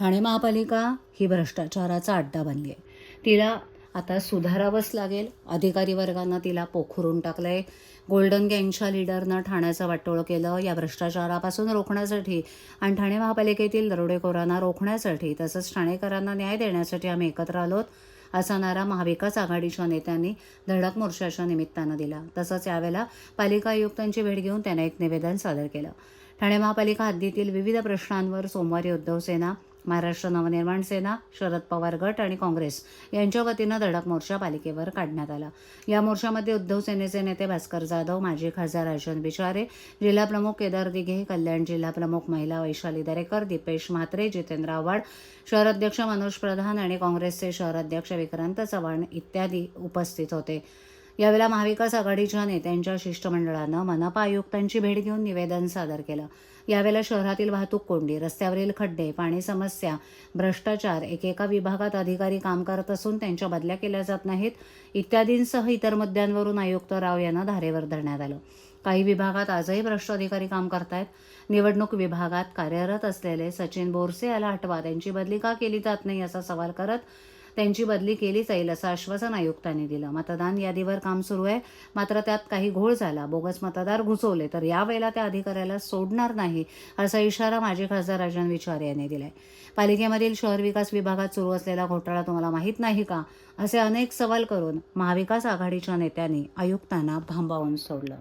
ठाणे महापालिका ही भ्रष्टाचाराचा अड्डा बनली आहे. तिला आता सुधारावंच लागेल. अधिकारी वर्गानं तिला पोखरून टाकलं आहे गोल्डन गँगच्या लीडरनं ठाण्याचं वाटोळं केलं या भ्रष्टाचारापासून रोखण्यासाठी आणि ठाणे महापालिकेतील दरोडेखोरांना रोखण्यासाठी तसंच ठाणेकरांना न्याय देण्यासाठी आम्ही एकत्र आलोत असा नारा महाविकास आघाडीच्या नेत्यांनी धडक मोर्चाच्या निमित्तानं दिला. तसंच यावेळेला पालिका आयुक्तांची भेट घेऊन त्यांना एक निवेदन सादर केलं. ठाणे महापालिका हद्दीतील विविध प्रश्नांवर सोमवारी उद्धव सेना महाराष्ट्र नवनिर्माण सेना शरद पवार गट आणि काँग्रेस यांच्या वतीनं धडक मोर्चा पालिकेवर काढण्यात आला. या मोर्चामध्ये उद्धव सेनेचे नेते भास्कर जाधव माजी खासदार अर्जुन बिचारे जिल्हाप्रमुख केदार दिघे कल्याण जिल्हाप्रमुख महिला वैशाली दरेकर दीपेश म्हात्रे जितेंद्र आव्हाड शहराध्यक्ष मनोज प्रधान आणि काँग्रेसचे शहराध्यक्ष विक्रांत चव्हाण इत्यादी उपस्थित होते. यावेळेला महाविकास आघाडीच्या नेत्यांच्या शिष्टमंडळानं मनपा आयुक्तांची भेट घेऊन निवेदन सादर केलं. यावेळेला शहरातील वाहतूक कोंडी रस्त्यावरील खड्डे पाणी समस्या भ्रष्टाचार एकेका विभागात अधिकारी काम करत असून त्यांच्या बदल्या केल्या जात नाहीत. इत्यादींसह इतर मुद्द्यांवरून आयुक्त राव यांना धारेवर धरण्यात आलं. काही विभागात आजही भ्रष्ट अधिकारी काम करतायत. निवडणूक विभागात कार्यरत असलेले सचिन बोरसे याला हटवा त्यांची बदली का केली जात नाही असा सवाल करत त्यांची बदली केली जाईल असं आश्वासन आयुक्तांनी दिलं. मतदान यादीवर काम सुरू आहे. मात्र त्यात काही घोळ झाला. बोगस मतदार घुसवले. तर यावेळेला त्या अधिकाऱ्याला सोडणार नाही असा इशारा माजी खासदार राजन विचारे यांनी दिलाय. पालिकेमधील शहर विकास विभागात सुरू असलेला घोटाळा तुम्हाला माहीत नाही का? असे अनेक सवाल करून महाविकास आघाडीच्या नेत्यांनी आयुक्तांना भांबावून सोडलं.